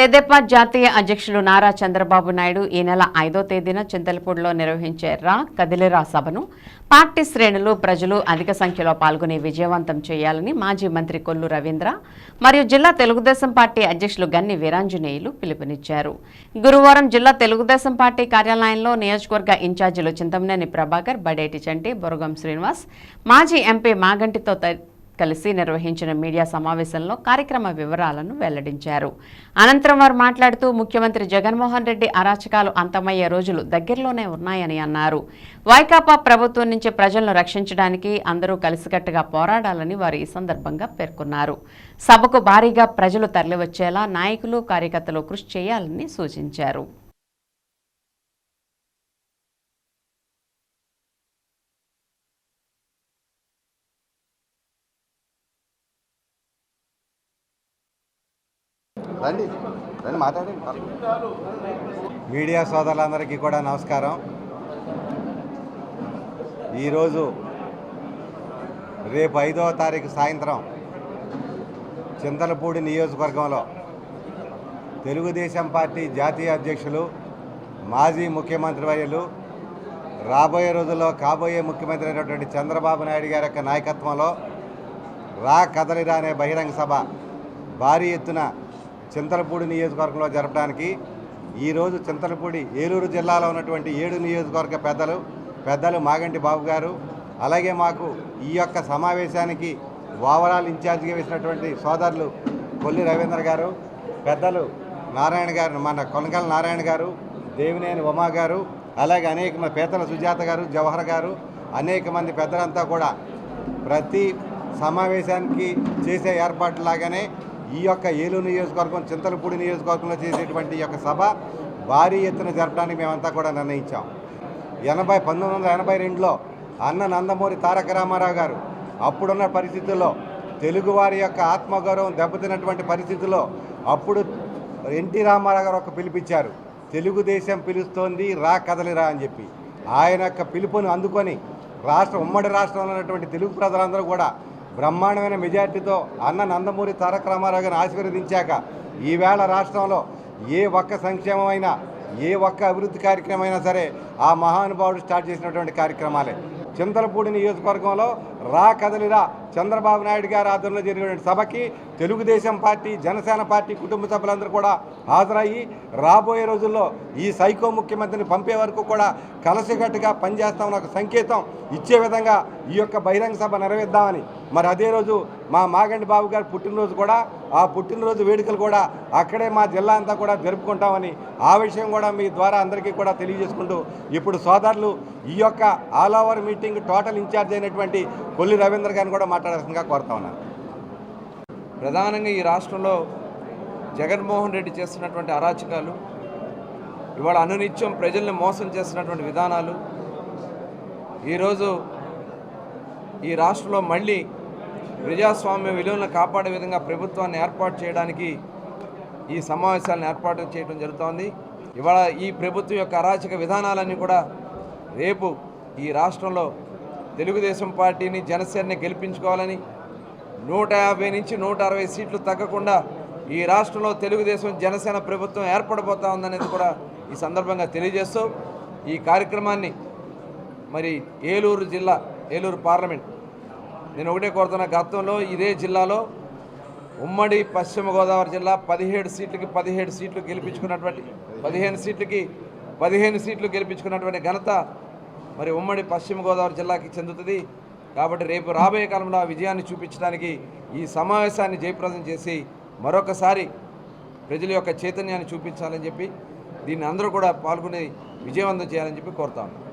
తెదేపా జాతీయ అధ్యక్షులు నారా చంద్రబాబు నాయుడు ఈ నెల ఐదో తేదీన చింతలపూడిలో నిర్వహించే రా కదిలిరా సభను. పార్టీ శ్రేణులు ప్రజలు అధిక సంఖ్యలో పాల్గొని విజయవంతం చేయాలని మాజీ మంత్రి కొల్లు రవీంద్ర మరియు జిల్లా తెలుగుదేశం పార్టీ అధ్యక్షులు గన్ని వీరాంజనేయులు పిలుపునిచ్చారు. గురువారం జిల్లా తెలుగుదేశం పార్టీ కార్యాలయంలో నియోజకవర్గ ఇన్ఛార్జీలు చింతమనేని ప్రభాకర్ బడేటి చంటి బొరగం శ్రీనివాస్ మాజీ ఎంపీ మాగంటితో కలిసి నిర్వహించిన మీడియా సమావేశంలో కార్యక్రమ వివరాలను వెల్లడించారు. అనంతరం వారు మాట్లాడుతూ ముఖ్యమంత్రి జగన్మోహన్ రెడ్డి అరాచకాలు అంతమయ్యే రోజులు దగ్గరలోనే ఉన్నాయని అన్నారు. వైకాపా ప్రభుత్వం నుంచి ప్రజలను రక్షించడానికి అందరూ కలిసికట్టుగా పోరాడాలని వారు ఈ సందర్భంగా పేర్కొన్నారు. సభకు భారీగా ప్రజలు తరలివచ్చేలా నాయకులు కార్యకర్తలు కృషి చేయాలని సూచించారు. రండి. రండి మాట్లాడండి. మీడియా సోదరులందరికీ కూడా నమస్కారం. ఈరోజు రేపు ఐదవ తారీఖు సాయంత్రం చింతలపూడి నియోజకవర్గంలో తెలుగుదేశం పార్టీ జాతీయ అధ్యక్షులు మాజీ ముఖ్యమంత్రి వర్యులు రాబోయే రోజుల్లో కాబోయే ముఖ్యమంత్రి అయినటువంటి చంద్రబాబు నాయుడు గారి యొక్క నాయకత్వంలో రా కదలిరా అనే బహిరంగ సభ భారీ ఎత్తున చింతలపూడి నియోజకవర్గంలో జరపడానికి ఈరోజు చింతలపూడి ఏలూరు జిల్లాలో ఉన్నటువంటి ఏడు నియోజకవర్గ పెద్దలు పెద్దలు మాగంటి బాబు గారు అలాగే మాకు ఈ యొక్క సమావేశానికి ఓవరాల్ ఇన్ఛార్జిగా వేసినటువంటి సోదరులు కొల్లి రవీంద్ర గారు పెద్దలు నారాయణ గారు మన కొనకల నారాయణ గారు దేవినేని ఉమా గారు అలాగే అనేక మంది పేతల సుజాత గారు జవహర్ గారు అనేక మంది పెద్దలంతా కూడా ప్రతి సమావేశానికి చేసే ఏర్పాటు లాగానే ఈ యొక్క ఏలూరు నియోజకవర్గం చింతలపూడి నియోజకవర్గంలో చేసేటువంటి యొక్క సభ భారీ ఎత్తున జరపడానికి మేమంతా కూడా నిర్ణయించాం. ఎనభై పంతొమ్మిది వందల ఎనభై రెండులో అన్న నందమూరి తారక రామారావు గారు అప్పుడున్న పరిస్థితుల్లో తెలుగువారి యొక్క ఆత్మగౌరవం దెబ్బతిన్నటువంటి పరిస్థితుల్లో అప్పుడు ఎన్టీ రామారావు గారు ఒక పిలిపించారు తెలుగుదేశం పిలుస్తోంది రా కదలిరా అని చెప్పి. ఆయన యొక్క పిలుపుని అందుకొని రాష్ట్ర ఉమ్మడి రాష్ట్రంలో ఉన్నటువంటి తెలుగు ప్రజలందరూ కూడా బ్రహ్మాండమైన మెజార్టీతో అన్న నందమూరి తారక రామారావు గారిని ఆశీర్వదించాక ఈవేళ రాష్ట్రంలో ఏ ఒక్క సంక్షేమమైనా ఏ ఒక్క అభివృద్ధి కార్యక్రమమైనా సరే ఆ మహానుభావుడు స్టార్ట్ చేసినటువంటి కార్యక్రమాలే. చింతలపూడి నియోజకవర్గంలో రా కదలిరా చంద్రబాబు నాయుడు గారి ఆధ్వర్యంలో జరిగినటువంటి సభకి తెలుగుదేశం పార్టీ జనసేన పార్టీ కుటుంబ సభ్యులందరూ కూడా హాజరయ్యి రాబోయే రోజుల్లో ఈ సైకో ముఖ్యమంత్రిని పంపే వరకు కూడా కలసిగట్టుగా పనిచేస్తామని ఒక సంకేతం ఇచ్చే విధంగా ఈ యొక్క బహిరంగ సభ నెరవేద్దామని మరి అదే రోజు మా మాగండి బాబు గారి పుట్టినరోజు కూడా ఆ పుట్టినరోజు వేడుకలు కూడా అక్కడే మా జిల్లా అంతా కూడా జరుపుకుంటామని ఆ విషయం కూడా మీ ద్వారా అందరికీ కూడా తెలియజేసుకుంటూ ఇప్పుడు సోదరులు ఈ యొక్క all over meeting total incharge అయినటువంటి కొల్లి రవీంద్ర గారిని కూడా మాట్లాడాల్సిందిగా కోరుతా ఉన్నాను. ప్రధానంగా ఈ రాష్ట్రంలో జగన్మోహన్ రెడ్డి చేస్తున్నటువంటి అరాచకాలు ఇవాళ అనునిత్యం ప్రజల్ని మోసం చేస్తున్నటువంటి విధానాలు ఈరోజు ఈ రాష్ట్రంలో మళ్ళీ ప్రజాస్వామ్య విలువలను కాపాడే విధంగా ప్రభుత్వాన్ని ఏర్పాటు చేయడానికి ఈ సమావేశాలను ఏర్పాటు చేయడం జరుగుతోంది. ఇవాళ ఈ ప్రభుత్వం యొక్క అరాచక విధానాలన్నీ కూడా రేపు ఈ రాష్ట్రంలో తెలుగుదేశం పార్టీని జనసేనని గెలిపించుకోవాలని నూట యాభై నుంచి నూట అరవై సీట్లు తగ్గకుండా ఈ రాష్ట్రంలో తెలుగుదేశం జనసేన ప్రభుత్వం ఏర్పడబోతా ఉందనేది కూడా ఈ సందర్భంగా తెలియజేస్తూ ఈ కార్యక్రమాన్ని మరి ఏలూరు జిల్లా ఏలూరు పార్లమెంట్ నేను ఒకటే కోరుతున్నా గతంలో ఇదే జిల్లాలో ఉమ్మడి పశ్చిమ గోదావరి జిల్లా పదిహేడు సీట్లకి పదిహేడు సీట్లు గెలిపించుకున్నటువంటి పదిహేను సీట్లకి పదిహేను సీట్లు గెలిపించుకున్నటువంటి ఘనత మరి ఉమ్మడి పశ్చిమ గోదావరి జిల్లాకి చెందుతుంది. కాబట్టి రేపు రాబోయే కాలంలో ఆ విజయాన్ని చూపించడానికి ఈ సమావేశాన్ని జయప్రదం చేసి మరొకసారి ప్రజల యొక్క చైతన్యాన్ని చూపించాలని చెప్పి దీన్ని అందరూ కూడా పాల్గొని విజయవంతం చేయాలని చెప్పి కోరుతా ఉన్నాను